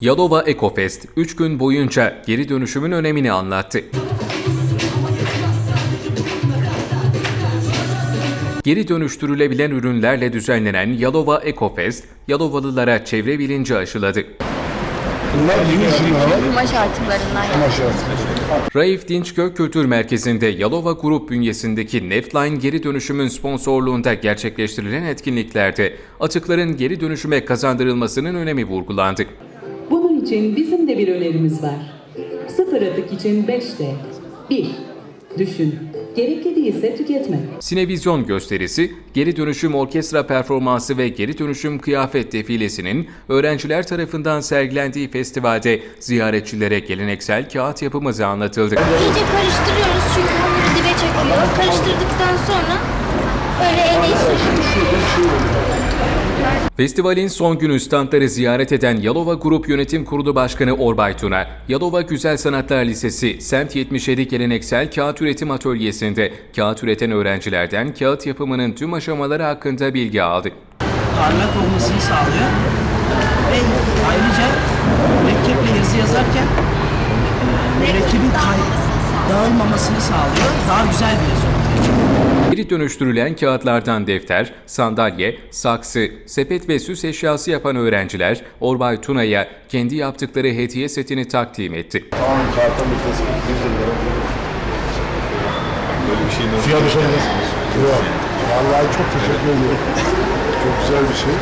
Yalova Ekofest 3 gün boyunca geri dönüşümün önemini anlattı. Geri dönüştürülebilen ürünlerle düzenlenen Yalova Ekofest, Yalovalılara çevre bilinci aşıladı. Bunlar yeni ürünler Kumaş artıklarından kumaş artık. Raif Dinçköy Kültür Merkezi'nde Yalova Grup bünyesindeki Neftline geri dönüşümün sponsorluğunda gerçekleştirilen etkinliklerde atıkların geri dönüşüme kazandırılmasının önemi vurgulandı. İçin bizim de bir önerimiz var. Sıfır atık için 5D. 1. Düşün. Gerekli değilse tüketme. Sinevizyon gösterisi, geri dönüşüm orkestra performansı ve geri dönüşüm kıyafet defilesinin öğrenciler tarafından sergilendiği festivalde ziyaretçilere geleneksel kağıt yapımızı anlatıldı. İyice karıştırıyoruz çünkü hamuru dibe çekiyor. Karıştırdıktan sonra böyle emeği Festivalin son günü standları ziyaret eden Yalova Grup Yönetim Kurulu Başkanı Orbay Tuna, Yalova Güzel Sanatlar Lisesi Semt 77 Geleneksel Kağıt Üretim Atölyesi'nde kağıt üreten öğrencilerden kağıt yapımının tüm aşamaları hakkında bilgi aldı. parlak olmasını sağlıyor. Ve ayrıca mürekkeple yazı yazarken e, mürekkebin kay dağılmamasını sağlıyor. Daha güzel bir yazı çıkıyor. Geri dönüştürülen kağıtlardan defter, sandalye, saksı, sepet ve süs eşyası yapan öğrenciler Orbay Tuna'ya kendi yaptıkları hediye setini takdim etti. Tamam metresi 100 lira. Böyle bir şey nasıl? Fiyatı söylersiniz. Yok. Vallahi çok teşekkür ediyorum. Çok güzel bir şey.